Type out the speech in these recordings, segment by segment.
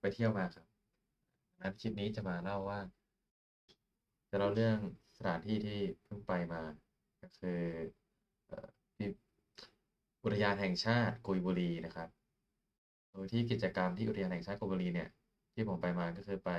ไปเที่ยวมาครับงั้นคลิปนี้จะมาเล่าว่า จะเล่าเรื่องสถานที่ที่เพิ่งไปมา ก็คืออุทยานแห่งชาติกุยบุรีนะครับ โดยที่กิจกรรมที่อุทยานแห่งชาติกุยบุรีเนี่ย ที่ผมไปมาก็คือไป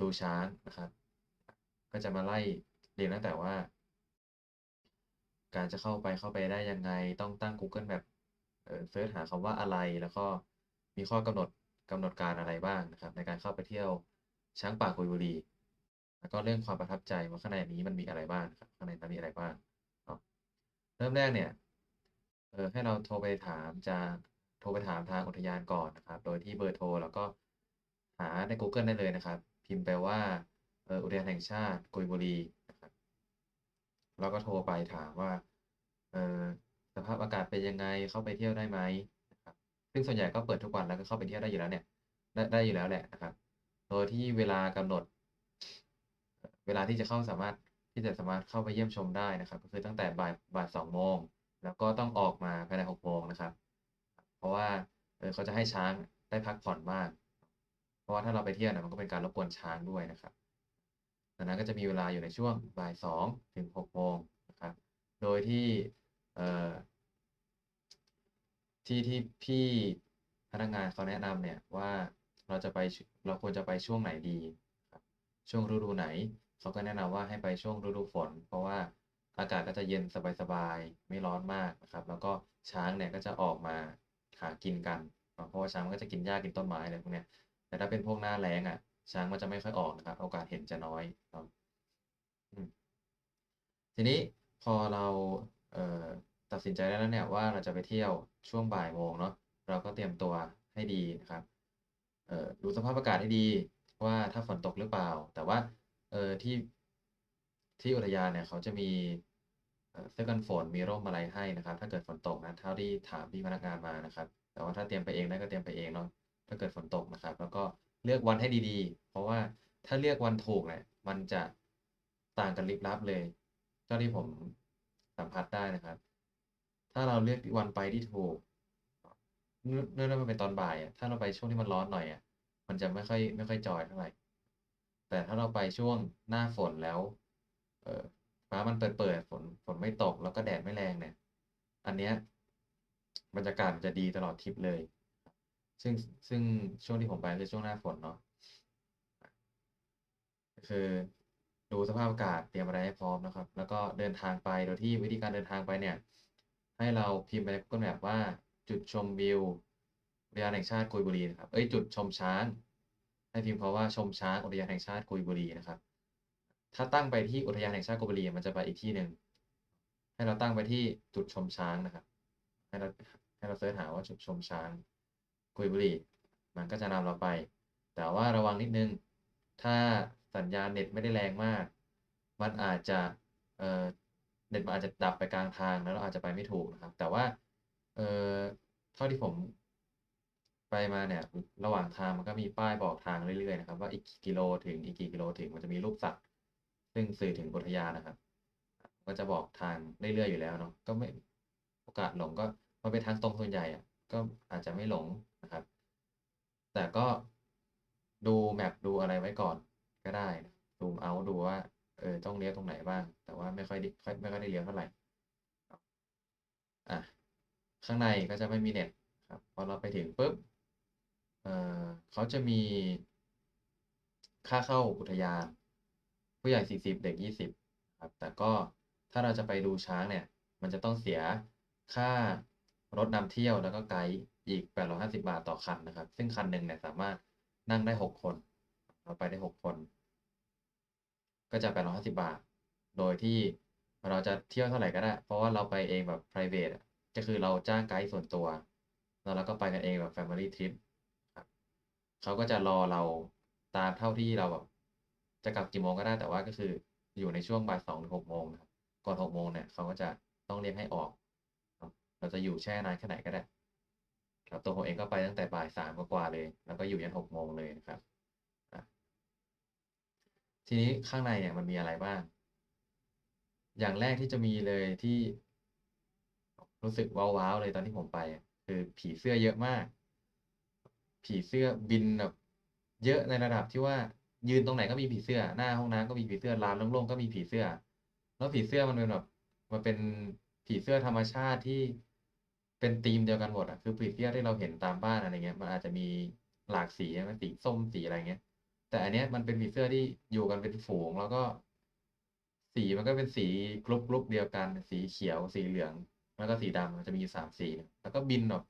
ดูช้างนะครับ ก็จะมาไล่เรียงตั้งแต่ว่า การจะเข้าไปเข้าไปได้ยังไง ต้องตั้ง Google Maps เออเซิร์ชหาคำว่าอะไรแล้วก็ มีข้อกำหนดกำหนดการอะไรบ้างนะครับ ในการเข้าไปเที่ยวช้างป่ากุยบุรีแล้วก็เรื่องความประทับใจว่าข้างในนี้มันมีอะไรบ้างครับข้างในนั้นมีอะไรบ้างเนาะเริ่มแรกเนี่ยเออให้เราโทรไปถามจะโทรไปถามทางอุทยานก่อนนะครับ โดยที่เบอร์โทรแล้วก็หาใน Google ได้เลยนะครับ พิมพ์ไปว่าเอออุทยานแห่งชาติกุยบุรีนะครับแล้วก็โทรไปถามว่าเออสภาพอากาศเป็นยังไงเข้าไปเที่ยวได้ไหม ซึ่งส่วนใหญ่ก็เปิดทุกวันแล้วก็เข้าไปเที่ยวได้อยู่แล้วเนี่ย ได้ได้อยู่แล้วแหละนะครับ โดยที่เวลากำหนด เวลาที่จะเข้าสามารถที่จะสามารถเข้าไปเยี่ยมชมได้นะครับ ก็คือตั้งแต่บ่ายบ่าย2โมงแล้วก็ต้องออกมาภายใน6โมงนะครับ เพราะว่าเขาจะให้ช้างได้พักผ่อนบ้าง เพราะว่าถ้าเราไปเที่ยวเนี่ยมันก็เป็นการรบกวนช้างด้วยนะครับดังนั้นก็จะมีเวลาอยู่ในช่วงบ่าย2ถึง6โมงนะครับ โดยที่ ที่ที่พี่พนักงานเขาแนะนำเนี่ยว่าเราจะไปเราควรจะไปช่วงไหนดีครับช่วงฤดูไหนเขาก็แนะนำว่าให้ไปช่วงฤดูฝน เพราะว่าอากาศก็จะเย็นสบายๆไม่ร้อนมากนะครับ แล้วก็ช้างเนี่ยก็จะออกมาหากินกัน เพราะว่าช้างมันก็จะกินหญ้ากินต้นไม้อะไรพวกเนี้ยแต่ถ้าเป็นพวกหน้าแล้งอะช้างมันจะไม่ค่อยออกนะครับ โอกาสเห็นจะน้อยเนาะอืมทีนี้พอเราเตัดสินใจได้แล้วเนี่ยว่าเราจะไปเที่ยว ช่วงบ่ายโมงเนาะเราก็เตรียมตัวให้ดีนะครับเอ่อดูสภาพอากาศให้ดีว่าถ้าฝนตกหรือเปล่า แต่ว่าเอ่อที่ที่อุทยานเนี่ยเขาจะมีเสื้อกันฝนมีร่มอะไรให้นะครับ ถ้าเกิดฝนตกนะเท่าที่ถามพี่พนักงานมานะครับ แต่ว่าถ้าเตรียมไปเองได้ก็เตรียมไปเองเนาะถ้าเกิดฝนตกนะครับ แล้วก็เลือกวันให้ดีๆ เพราะว่าถ้าเลือกวันถูกเนี่ยมันจะต่างกันลิบลับเลยเท่าที่ผมสัมผัสได้นะครับ ถ้าเราเลือกวันไปที่ถูกเนื่องเนื่องด้วยมันเป็นตอนบ่ายอะถ้าเราไปช่วงที่มันร้อนหน่อยอะ มันจะไม่ค่อยไม่ค่อยจอยเท่าไหร่ แต่ถ้าเราไปช่วงหน้าฝนแล้ว เอ่อฟ้ามันเปิดๆฝนฝนไม่ตกแล้วก็แดดไม่แรงเนี่ย อันเนี้ยบรรยากาศมันจะดีตลอดทริปเลย ซึ่งซึ่งช่วงที่ผมไปคือช่วงหน้าฝนเนาะก็คือดูสภาพอากาศเตรียมอะไรให้พร้อมนะครับ แล้วก็เดินทางไปโดยที่วิธีการเดินทางไปเนี่ย ให้เราพิมพ์ไปใน Google Map ว่าจุดชมวิวอุทยานแห่งชาติกุยบุรีนะครับ เอ๊ยจุดชมช้าง ให้พิมพ์คำว่าชมช้างอุทยานแห่งชาติกุยบุรีนะครับ ถ้าตั้งไปที่อุทยานแห่งชาติกุยบุรีมันจะไปอีกที่หนึ่งให้เราตั้งไปที่จุดชมช้างนะครับ ให้เราให้เราเซิร์ชหาว่าจุดชมช้างกุยบุรี มันก็จะนำเราไป แต่ว่าระวังนิดนึง ถ้าสัญญาณเน็ตไม่ได้แรงมาก มันอาจจะเอ่อ เน็ตมันอาจจะดับไปกลางทางแล้วเราอาจจะไปไม่ถูกนะครับ แต่ว่าเออเท่าที่ผมไปมาเนี่ย ระหว่างทางมันก็มีป้ายบอกทางเรื่อยๆนะครับ ว่าอีกกี่กิโลถึงอีกกี่กิโลถึงมันจะมีรูปสัตว์ซึ่งสื่อถึงอุทยานนะครับ ก็จะบอกทางเรื่อยๆอยู่แล้วเนาะก็ไม่โอกาสหลงก็มันเป็นทางตรงส่วนใหญ่อะก็อาจจะไม่หลงนะครับ แต่ก็ดู Map ดูอะไรไว้ก่อนก็ได้ซูมเอาดูว่าเออต้องเลี้ยวตรงไหนบ้าง ว่าไม่ค่อยได้ไม่ค่อยได้เลี้ยวเท่าไหรเนาะอาข้างในก็จะไม่มีเน็ตครับพอเราไปถึงปุ๊บเอ่อเขาจะมี ค่าเข้าอุทยานผู้ใหญ่40เด็ก20ครับแต่ก็ถ้าเราจะไปดูช้างเนี่ย มันจะต้องเสียค่ารถนำเที่ยวแล้วก็ไกด์อีก 850 บาทต่อคันนะครับ ซึ่งคันหนึ่งเนี่ยสามารถนั่งได้ 6 คน เราไปได้ 6 คน ก็จะ 850 บาท โดยที่เราจะเที่ยวเท่าไหร่ก็ได้ เพราะว่าเราไปเองแบบไพรเวตอะก็คือเราจ้างไกด์ส่วนตัว แล้วเราก็ไปกันเองแบบ Family Trip ครับเขาก็จะรอเราตามเท่าที่เราแบบจะกลับกี่โมงก็ได้แต่ว่าก็คืออยู่ในช่วงบ่าย2ถึง6โมงครับก่อน6โมงเนี่ยเขาก็จะต้องเรียกให้ออกเราจะอยู่แช่นานแค่ไหนก็ได้ ครับตัวผมเองก็ไปตั้งแต่บ่าย3กว่าเลย แล้วก็อยู่ยัน6โมงเลยนะครับ ทีนี้ข้างในเนี่ยมันมีอะไรบ้าง อย่างแรกที่จะมีเลยที่รู้สึกว้าวๆเลยตอนที่ผมไป คือผีเสื้อเยอะมาก ผีเสื้อบินแบบเยอะในระดับที่ว่ายืนตรงไหนก็มีผีเสื้อหน้าห้องน้ำก็มีผีเสื้อร้านโล่งๆก็มีผีเสื้อ แล้วผีเสื้อมันเป็นแบบมันเป็นผีเสื้อธรรมชาติที่เป็นธีมเดียวกันหมดอะคือผีเสื้อที่เราเห็นตามบ้านอะไรเงี้ย มันอาจจะมีหลากสีใช่ไหมสีส้มสีอะไรเงี้ย แต่อันเนี้ยมันเป็นผีเสื้อที่อยู่กันเป็นฝูงแล้วก็ สีมันก็เป็นสีกรุ๊ปกรุ๊ปเดียวกัน สีเขียวสีเหลือง แล้วก็สีดำมันจะมีสามสีแล้วก็บินแบบ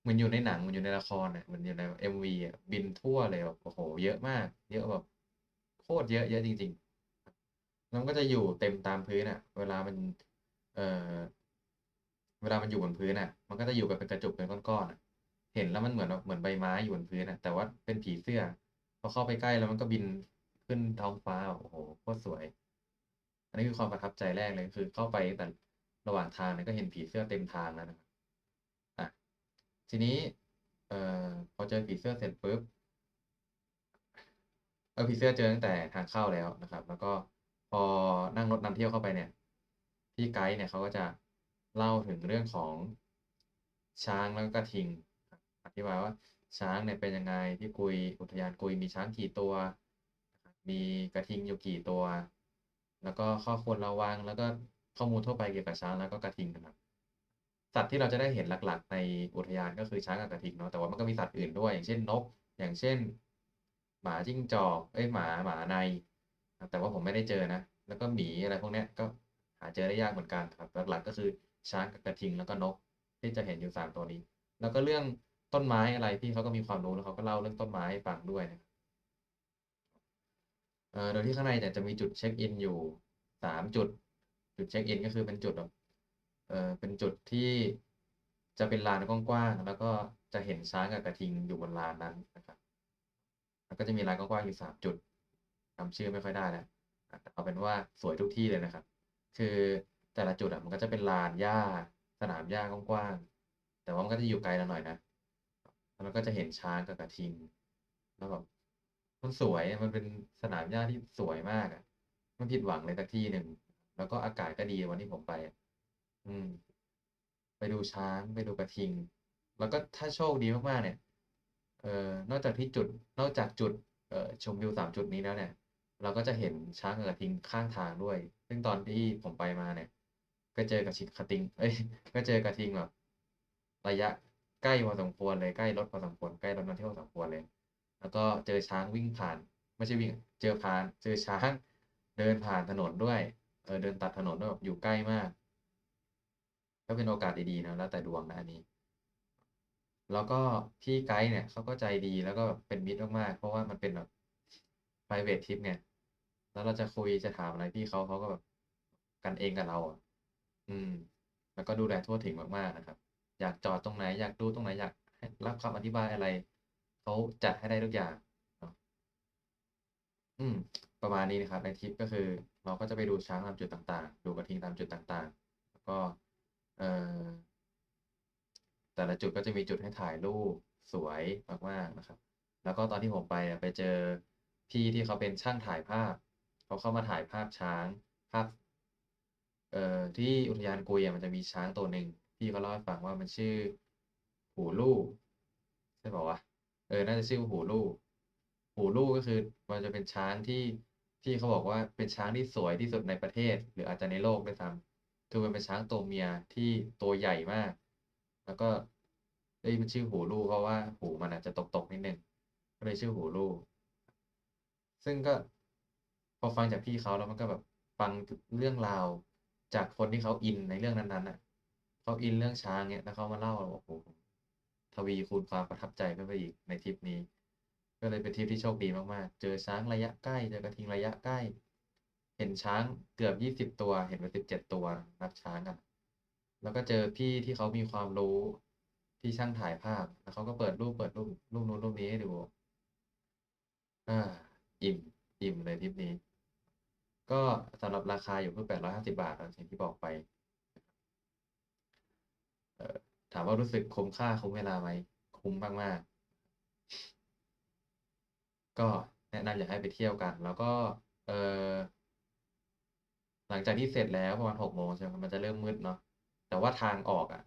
เหมือนอยู่ในหนังเหมือนอยู่ในละครอะเหมือนอยู่ใน MV อะบินทั่วเลยแบบโอ้โฮเยอะมาก เยอะแบบโคตรเยอะเยอะจริงๆแล้วมันก็จะอยู่เต็มตามพื้นอะเวลามัน เอ่อเวลามันอยู่บนพื้นอะมันก็จะอยู่กันเป็นกระจุกเป็นก้อนๆอะเห็นแล้วมันเหมือนแบบเหมือนใบไม้อยู่บนพื้นอะแต่ว่าเป็นผีเสื้อ พอเข้าไปใกล้แล้วมันก็บินขึ้นท้องฟ้า โอ้โฮโคตรสวย อันนี้คือความประทับใจแรกเลยคือเข้าไปแต่ระหว่างทางเนี่ยก็เห็นผีเสื้อเต็มทางแล้วนะครับอะทีนี้เอ่อพอเจอผีเสื้อเสร็จปุ๊บเออผีเสื้อเจอตั้งแต่ทางเข้าแล้วนะครับ แล้วก็พอนั่งรถนำเที่ยวเข้าไปเนี่ยพี่ไกด์เนี่ยเขาก็จะเล่าถึงเรื่องของช้างแล้วก็กระทิงอธิบายว่าช้างเนี่ยเป็นยังไงที่กุยอุทยานกุยมีช้างกี่ตัว มีกระทิงอยู่กี่ตัว แล้วก็ข้อควรระวัง แล้วก็ข้อมูลทั่วไปเกี่ยวกับช้างแล้วก็กระทิงนะครับ สัตว์ที่เราจะได้เห็นหลักๆ ในอุทยานก็คือช้างกับกระทิงเนาะแต่ว่ามันก็มีสัตว์อื่นด้วย อย่างเช่นนก อย่างเช่น หมาจิ้งจอกเอ๊ยหมาหมาใน แต่ว่าผมไม่ได้เจอนะ แล้วก็หมีอะไรพวกเนี้ยก็หาเจอได้ยากเหมือนกันครับหลักๆ ก็คือช้างกับกระทิงแล้วก็นกที่จะเห็นอยู่3ตัวนี้ แล้วก็เรื่องต้นไม้อะไรพี่เขาก็มีความรู้แล้วเขาก็เล่าเรื่องต้นไม้ให้ฟังด้วยนะครับ โดยที่ข้างในเนี่ยจะมีจุดเช็กอินอยู่3จุด จุดเช็กอินก็คือเป็นจุดแบบเอ่อเป็นจุดที่จะเป็นลานกว้างๆ แล้วก็จะเห็นช้างกับกระทิงอยู่บนลานนั้นนะครับ แล้วก็จะมีลานกว้างๆอยู่3จุดจำชื่อไม่ค่อยได้แล้วอะเอาเป็นว่าสวยทุกที่เลยนะครับ คือแต่ละจุดอะมันก็จะเป็นลานหญ้า สนามหญ้ากว้างๆ แต่ว่ามันก็จะอยู่ไกลเราหน่อยนะ แล้วก็จะเห็นช้างกับกระทิง แล้วแบบ มันสวยมันเป็นสนามหญ้าที่สวยมากอะไม่ผิดหวังเลยสักที่หนึ่ง แล้วก็อากาศก็ดีวันที่ผมไปอะอืม ไปดูช้างไปดูกระทิง แล้วก็ถ้าโชคดีมากๆเนี่ย เอ่อนอกจากที่จุด นอกจากจุดเอ่อชมวิว3จุดนี้แล้วเนี่ย เราก็จะเห็นช้างกับกระทิงข้างทางด้วย ซึ่งตอนที่ผมไปมาเนี่ย ก็เจอกับชิกระทิง เอ๊ยก็เจอกระทิงแบบระยะใกล้พอสมควรเลยใกล้รถพอสมควรใกล้รถนำเที่ยวพอสมควรเลย แล้วก็เจอช้างวิ่งผ่าน ไม่ใช่วิ่งเจอพาน เจอช้างเดินผ่านถนนด้วยเออเดินตัดถนนด้วยแบบอยู่ใกล้มากก็เป็นโอกาสดีๆนะแล้วแต่ดวงนะอันนี้ แล้วก็พี่ไกด์เนี่ยเขาก็ใจดีแล้วก็แบบเป็นมิตรมากๆเพราะว่ามันเป็นแบบไพรเวตทริปไงแล้วเราจะคุยจะถามอะไรพี่เขาเขาก็แบบกันเองกับเราอะอืม แล้วก็ดูแลทั่วถึงมากๆนะครับ อยากจอดตรงไหน อยากดูตรงไหนอยากรับคำอธิบายอะไร เขาจัดให้ได้ทุกอย่างอืม ประมาณนี้นะครับ ในทริปก็คือ เราก็จะไปดูช้างตามจุดต่างๆ ดูกระทิงตามจุดต่างๆ แล้วก็เอ่อแต่ละจุดก็จะมีจุดให้ถ่ายรูปสวยมากๆนะครับ แล้วก็ตอนที่ผมไปอะไปเจอพี่ที่เขาเป็นช่างถ่ายภาพเขาเข้ามาถ่ายภาพช้างภาพเอ่อที่อุทยานกุยมันจะมีช้างตัวหนึ่งพี่เขาเล่าให้ฟังว่ามันชื่อหูลู่ใช่ป่าวะ? เออ น่าจะชื่อหูลู่หูลู่ก็คือมันจะเป็นช้างที่พี่เขาบอกว่าเป็นช้างที่สวยที่สุดในประเทศ หรืออาจจะในโลกด้วยซ้ำคือมันเป็นช้างตัวเมียที่ตัวใหญ่มาก แล้วก็เอ๊ยมันชื่อหูลู่เพราะว่าหูมันอะจะตกๆนิดนึงก็เลยชื่อหูลู่ซึ่งก็พอฟังจากพี่เขาแล้วมันก็แบบฟังเรื่องราวจากคนที่เขาอินในเรื่องนั้นๆน่ะเขาอินเรื่องช้างเงี้ยแล้วเขามาเล่าโอ้โฮ ทวีคูณความประทับใจขึ้นไปอีกในทริปนี้ ก็เลยเป็นทริปที่โชคดีมากๆ เจอช้างระยะใกล้เจอกระทิงระยะใกล้ เห็นช้างเกือบ20ตัว เห็นไป17ตัวนับช้างอะแล้วก็เจอพี่ที่เขามีความรู้ที่ช่างถ่ายภาพ แล้วเขาก็เปิดรูปเปิดรูปรูปนู้นรูปนี้ให้ดูอ่าอิ่มอิ่มเลยทริปนี้ ก็สำหรับราคาอยู่ที่850บาทเนาะอย่างที่บอกไป ถามว่ารู้สึกคุ้มค่าคุ้มเวลาไหม?คุ้มมากๆก็แนะนำอยากให้ไปเที่ยวกัน แล้วก็ เออหลังจากที่เสร็จแล้วประมาณ6โมงใช่ไหมมันจะเริ่มมืดเนาะแต่ว่าทางออกอะ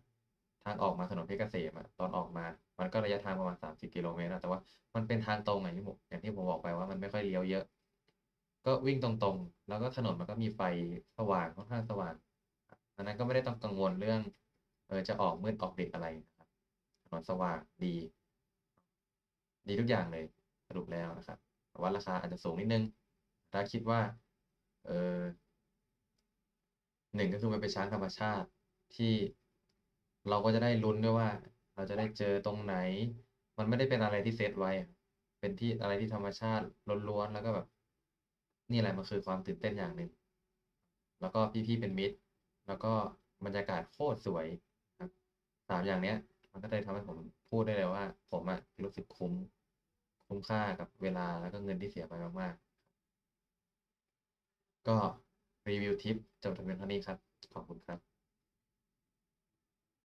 ทางออกมาถนนเพชรเกษมอะตอนออกมา มันก็ระยะทางประมาณ30กิโลเมตรนะแต่ว่ามันเป็นทางตรงอย่างที่ผมอย่างที่ผมบอกไปว่ามันไม่ค่อยเลี้ยวเยอะ ก็วิ่งตรงๆ แล้วก็ถนนมันก็มีไฟสว่างค่อนข้างสว่างอันนั้นก็ไม่ได้ต้องกังวลเรื่อง เออจะออกมืดออกดึกอะไรนะครับถนนสว่างดี ดีทุกอย่างเลยสรุปแล้วนะครับ แต่ว่าราคาอาจจะสูงนิดนึง ถ้าคิดว่า เออหนึ่งก็คือมันเป็นช้างธรรมชาติที่เราก็จะได้ลุ้นด้วยว่า เราจะได้เจอตรงไหน มันไม่ได้เป็นอะไรที่เซตไว้ เป็นที่อะไรที่ธรรมชาติล้วนๆแล้วก็แบบ นี่แหละมันคือความตื่นเต้นอย่างหนึ่งแล้วก็พี่ๆเป็นมิตร แล้วก็บรรยากาศโคตรสวย สามอย่างเนี้ย มันก็ได้ทำให้ผมพูดได้เลยว่า ผมอะรู้สึกคุ้ม คุ้มค่ากับเวลาแล้วก็เงินที่เสียไปมากๆ ก็รีวิวทริปจบแต่เพียงเท่านี้ครับ ขอบคุณครับ